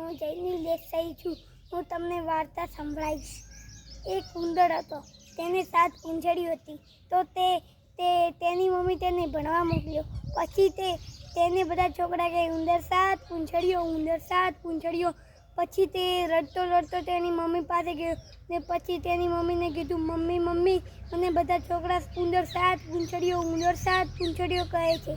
હું જયની દેસાઈ છું. હું તમને વાર્તા સંભળાવીશ એક ઉંદર હતો. તેને સાત પૂંછડીઓ હતી. તો તે તે, તેની મમ્મી તેને ભણવા મોકલ્યો. પછી તે, તેને બધા છોકરા કહે, ઉંદર સાત પૂંછડીઓ, ઉંદર સાત પૂંછડીઓ. પછી તે રડતો રડતો તેની મમ્મી પાસે ગયો ને પછી તેની મમ્મીને કીધું, મમ્મી મમ્મી. અને બધા છોકરા ઉંદર સાત પૂંછડીઓ, ઉંદર સાત પૂંછડીઓ કહે છે.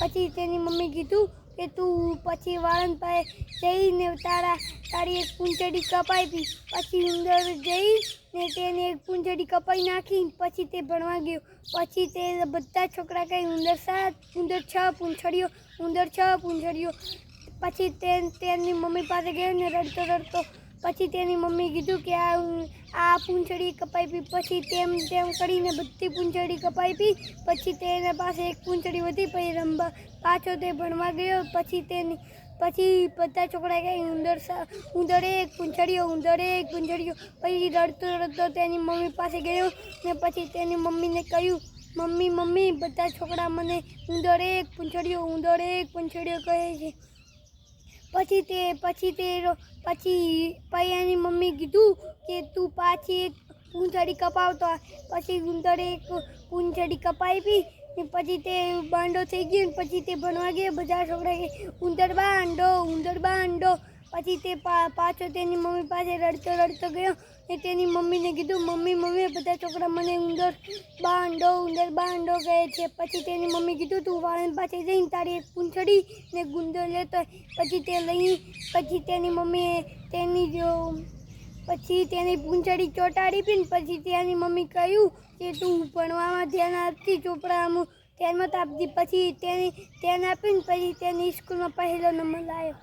પછી તેની મમ્મી કીધું કે તું પછી વાળંદ પાસે જઈને તારા, તારી એક પૂંછડી કપાઈ પી પછી ઉંદર જઈ ને તેને એક પૂંછડી કપાઈ નાખી પછી તે ભણવા ગયો. પછી તે બધા છોકરા કહે ઉંદર સાત, ઉંદર છ પૂંછડીઓ, ઉંદર છ પૂંછડીઓ. પછી તે, તેની મમ્મી પાસે ગયો ને રડતો રડતો પછી તેની મમ્મી કીધું કે આ આ પૂંછડી કપાઈ પી. પછી તેમ તેમ કરીને બધી પૂંછડી કપાઈ પી. પછી તેના પાસે એક પૂંછડી વધી, પછી રમવા પાછો તે ભણવા ગયો. પછી તેની, પછી બધા છોકરા કહે ઉંદર ઉંદરે એક પૂંછડીઓ, ઉંદરે એક પૂંછડીઓ. પછી રડતો રડતો તેની મમ્મી પાસે ગયો ને પછી તેની મમ્મીને કહ્યું, મમ્મી મમ્મી, બધા છોકરા મને ઉંદરે એક પૂંછડીઓ, ઉંદરે એક પૂંછડીઓ કહે છે. પછી તે પછી તે પછી પૈયાની મમ્મી કીધું કે તું પાછી એક પૂંછડી કપાવતો. પછી ગુંદરે એક પૂંછડી કપાવી ને પછી તે બાંડો થઈ ગયો પછી તે ભણવા ગયો બધા છોકરા કે ઉંદર બાંડો ઉંદર બાંડો પછી તે પા- પાછો તેની મમ્મી પાસે રડતો રડતો ગયો ને તેની મમ્મીને કીધું, મમ્મી મમ્મી બધા છોકરા મને ઉંદર, બાંડો ઉંદર બાંડો કહે છે. પછી તેની મમ્મી કીધું, તું વાળન પાસે જઈને તારી એક પૂંછડી ને ગુંદર લેતો આય. પછી તે લઈ, પછી તેની મમ્મીએ તેની જો, પછી તેની પૂંછડી ચોંટાડી પી ને પછી તેની મમ્મી કહ્યું કે, તું ભણવામાં ધ્યાન આપતી ચોપડામાં ધ્યાનમાં તો આપતી પછી તેની, ધ્યાન આપીને પછી તેની સ્કૂલમાં પહેલો નંબર લાવ્યો